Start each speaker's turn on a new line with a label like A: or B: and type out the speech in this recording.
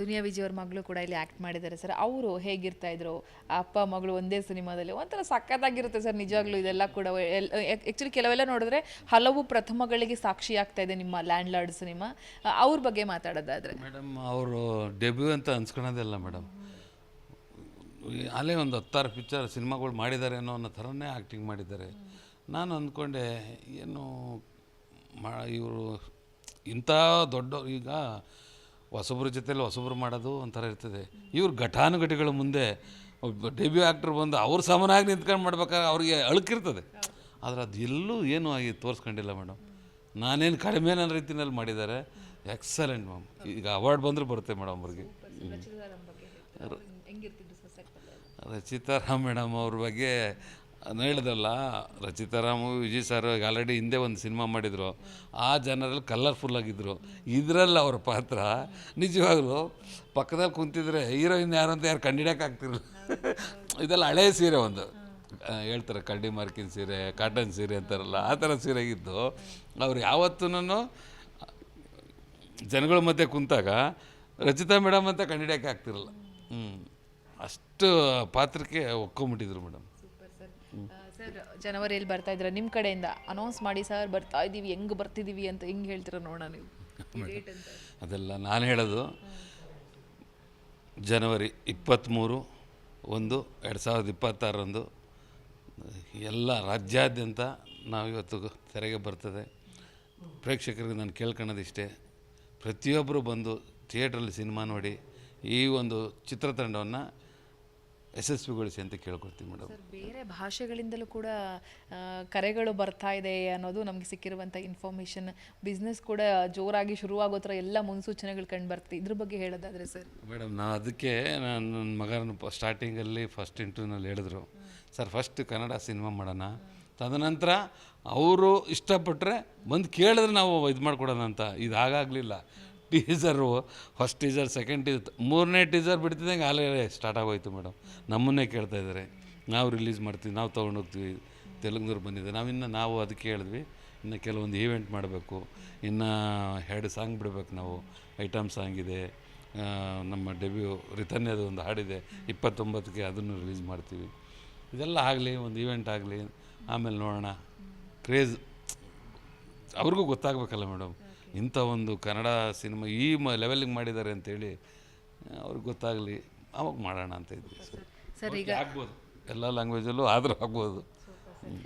A: ದುನಿಯಾ ವಿಜಯ್ ಅವ್ರ ಮಗಳು ಕೂಡ ಇಲ್ಲಿ ಆ್ಯಕ್ಟ್ ಮಾಡಿದ್ದಾರೆ ಸರ್ ಅವರು ಹೇಗಿರ್ತಾ ಇದ್ರು? ಅಪ್ಪ, ಮಗಳು ಒಂದೇ ಸಿನಿಮಾದಲ್ಲಿ ಒಂಥರ ಸಖತ್ತಾಗಿರುತ್ತೆ ಸರ್ ನಿಜವಾಗ್ಲೂ ಇದೆಲ್ಲ ಕೂಡ. ಆ್ಯಕ್ಚುಲಿ ಕೆಲವೆಲ್ಲ ನೋಡಿದ್ರೆ ಹಲವು ಪ್ರಥಮಗಳಿಗೆ ಸಾಕ್ಷಿ ಆಗ್ತಾ ಇದೆ ನಿಮ್ಮ ಲ್ಯಾಂಡ್ ಲಾರ್ಡ್ ಸಿನಿಮಾ ಅವ್ರ ಬಗ್ಗೆ ಮಾತಾಡೋದಾದ್ರೆ.
B: ಮೇಡಮ್, ಅವರು ಡೆಬ್ಯೂ ಅಂತ ಅನ್ಸ್ಕೊಳೋದಿಲ್ಲ ಮೇಡಮ್. ಅಲ್ಲೇ ಒಂದು ಹತ್ತಾರು ಪಿಕ್ಚರ್ ಸಿನಿಮಾಗಳು ಮಾಡಿದ್ದಾರೆ ಅನ್ನೋ ಥರನೇ ಆ್ಯಕ್ಟಿಂಗ್ ಮಾಡಿದ್ದಾರೆ. ನಾನು ಅಂದ್ಕೊಂಡೆ, ಏನು ಮಾ, ಇವರು ಇಂಥ ದೊಡ್ಡ ಈಗ ಹೊಸಬ್ರ ಜೊತೆಯಲ್ಲಿ ಹೊಸಬ್ರು ಮಾಡೋದು ಒಂಥರ ಇರ್ತದೆ. ಇವ್ರು ಘಟಾನುಘಟಿಗಳ ಮುಂದೆ ಒಬ್ಬ ಡೆಬ್ಯೂ ಆ್ಯಕ್ಟ್ರ್ ಬಂದು ಅವ್ರ ಸಮನಾಗಿ ನಿಂತ್ಕೊಂಡು ಮಾಡ್ಬೇಕಾದ್ರೆ ಅವ್ರಿಗೆ ಅಳುಕಿರ್ತದೆ ಆದರೆ ಅದು ಎಲ್ಲೂ ಏನೂ ಆಗಿ ತೋರಿಸ್ಕೊಂಡಿಲ್ಲ ಮೇಡಮ್ ನಾನೇನು ಕಡಿಮೆ ನನ್ನ ರೀತಿನಲ್ಲಿ ಮಾಡಿದ್ದಾರೆ. ಎಕ್ಸಲೆಂಟ್ ಮ್ಯಾಮ್ ಈಗ ಅವಾರ್ಡ್ ಬಂದರೂ ಬರುತ್ತೆ ಮೇಡಮ್ ಅವ್ರಿಗೆ. ರಚಿತಾರಾಮ್ ಮೇಡಮ್ ಅವ್ರ ಬಗ್ಗೆ ನಾನು ಹೇಳಿದ್ರಲ್ಲ ರಚಿತಾರಾಮು ವಿಜಯ್ ಸರ್ ಆಲ್ರೆಡಿ ಹಿಂದೆ ಒಂದು ಸಿನಿಮಾ ಮಾಡಿದರು. ಆ ಜನರಲ್ಲಿ ಕಲರ್ಫುಲ್ ಆಗಿದ್ದರು ಇದರಲ್ಲಿ ಅವ್ರ ಪಾತ್ರ, ನಿಜವಾಗ್ಲೂ ಪಕ್ಕದಲ್ಲಿ ಕುಂತಿದ್ರೆ ಹೀರೋಯಿನ್ ಯಾರು ಅಂತ ಯಾರು ಕಂಡಿಡಿಯೋಕ್ಕಾಗ್ತಿರಲಿಲ್ಲ ಇದೆಲ್ಲ ಹಳೆಯ ಸೀರೆ ಒಂದು. ಹೇಳ್ತಾರೆ ಕಡ್ಡಿ ಮಾರ್ಕಿನ ಸೀರೆ ಕಾಟನ್ ಸೀರೆ ಅಂತಾರಲ್ಲ, ಆ ಥರ ಸೀರೆ ಇದ್ದು ಅವ್ರು ಯಾವತ್ತೂ ಜನಗಳ ಮಧ್ಯೆ ಕುಂತಾಗ ರಚಿತಾ ಮೇಡಮ್ ಅಂತ ಕಂಡಿಡಿಯೋಕ್ಕಾಗ್ತಿರಲ್ಲ ಹ್ಞೂ ಅಷ್ಟು ಪಾತ್ರಕ್ಕೆ ಒಕ್ಕೊಂಬಿಟ್ಟಿದ್ರು ಮೇಡಮ್
A: ಸರ್ ಜನವರಿಯಲ್ಲಿ ಬರ್ತಾ ಇದ್ರೆ ನಿಮ್ಮ ಕಡೆಯಿಂದ ಅನೌನ್ಸ್ ಮಾಡಿ ಸರ್ ಬರ್ತಾ ಇದ್ದೀವಿ ಹೆಂಗೆ ಬರ್ತಿದ್ದೀವಿ ಅಂತ ಹೆಂಗೆ ಹೇಳ್ತೀರ ನೋಡೋಣ ನೀವು.
B: ಅದೆಲ್ಲ ನಾನು ಹೇಳೋದು ಜನವರಿ ಇಪ್ಪತ್ತ್ಮೂರು ಒಂದು ಎರಡು ಸಾವಿರದ ಇಪ್ಪತ್ತಾರರಂದು ಎಲ್ಲ ರಾಜ್ಯಾದ್ಯಂತ ನಾವಿವತ್ತು ತೆರೆಗೆ ಬರ್ತದೆ. ಪ್ರೇಕ್ಷಕರಿಗೆ ನಾನು ಕೇಳ್ಕೊಳ್ಳೋದಿಷ್ಟೇ ಪ್ರತಿಯೊಬ್ಬರು ಬಂದು ಥಿಯೇಟ್ರಲ್ಲಿ ಸಿನಿಮಾ ನೋಡಿ ಈ ಒಂದು ಚಿತ್ರತಂಡವನ್ನು ಯಶಸ್ವಿಗೊಳಿಸಿ ಅಂತ ಕೇಳ್ಕೊಳ್ತೀವಿ ಮೇಡಮ್.
A: ಬೇರೆ ಭಾಷೆಗಳಿಂದಲೂ ಕೂಡ ಕರೆಗಳು ಬರ್ತಾ ಇದೆ ಅನ್ನೋದು ನಮಗೆ ಸಿಕ್ಕಿರುವಂಥ ಇನ್ಫಾರ್ಮೇಷನ್ ಬಿಸ್ನೆಸ್ ಕೂಡ ಜೋರಾಗಿ ಶುರುವಾಗೋ ಥರ ಎಲ್ಲ ಮುನ್ಸೂಚನೆಗಳು ಕಂಡು ಬರ್ತೀವಿ ಇದ್ರ ಬಗ್ಗೆ ಹೇಳೋದಾದ್ರೆ ಸರ್.
B: ಮೇಡಮ್ ನಾನು ಅದಕ್ಕೆ ನಾನು ನನ್ನ ಮಗನ ಸ್ಟಾರ್ಟಿಂಗಲ್ಲಿ ಫಸ್ಟ್ ಇಂಟರ್ವ್ಯೂನಲ್ಲಿ ಹೇಳಿದ್ರು. ಸರ್ ಫಸ್ಟ್ ಕನ್ನಡ ಸಿನಿಮಾ ಮಾಡೋಣ. ತದನಂತರ ಅವರು ಇಷ್ಟಪಟ್ಟರೆ ಬಂದು ಕೇಳಿದ್ರೆ ನಾವು ಇದು ಮಾಡ್ಕೊಡೋಣ ಅಂತ. ಇದು ಹಾಗಾಗಲಿಲ್ಲ. Teaser first teaser second teaser ಮೂರನೇ ಟೀಸರ್ ಬಿಡ್ತಿದ್ದಂಗೆ ಆಲೇ ಸ್ಟಾರ್ಟ್ ಆಗೋಯ್ತು ಮೇಡಮ್ ನಮ್ಮನ್ನೇ ಕೇಳ್ತಾ ಇದ್ದಾರೆ. ನಾವು ರಿಲೀಸ್ ಮಾಡ್ತೀವಿ, ನಾವು ತೊಗೊಂಡೋಗ್ತೀವಿ ತೆಲುಗುನವ್ರು ಬಂದಿದೆ ನಾವಿನ್ನು ನಾವು ಅದಕ್ಕೆ ಹೇಳಿದ್ವಿ, ಇನ್ನು ಕೆಲವೊಂದು ಈವೆಂಟ್ ಮಾಡಬೇಕು, ಇನ್ನು ಎರಡು ಸಾಂಗ್ ಬಿಡಬೇಕು ನಾವು. ಐಟಮ್ ಸಾಂಗ್ ಇದೆ ನಮ್ಮ ಡೆಬ್ಯೂ ರಿತನ್ಯದ ಒಂದು ಹಾಡಿದೆ, ಇಪ್ಪತ್ತೊಂಬತ್ತಕ್ಕೆ ಅದನ್ನು ರಿಲೀಸ್ ಮಾಡ್ತೀವಿ. ಇದೆಲ್ಲ ಆಗಲಿ, ಒಂದು ಈವೆಂಟ್ ಆಗಲಿ, ಆಮೇಲೆ ನೋಡೋಣ. ಕ್ರೇಜ್ ಅವ್ರಿಗೂ ಗೊತ್ತಾಗಬೇಕಲ್ಲ ಮೇಡಮ್. ಇಂಥ ಒಂದು ಕನ್ನಡ ಸಿನಿಮಾ ಈ ಮ ಲೆವೆಲಿಗೆ ಮಾಡಿದ್ದಾರೆ ಅಂತೇಳಿ ಅವ್ರಿಗೆ ಗೊತ್ತಾಗಲಿ. ಅವಾಗ ಮಾಡೋಣ ಅಂತ ಇದ್ವಿ
A: ಸರ್. ಈಗ
B: ಆಗ್ಬೋದು. ಎಲ್ಲ ಲ್ಯಾಂಗ್ವೇಜಲ್ಲೂ ಆದರೂ ಆಗ್ಬೋದು.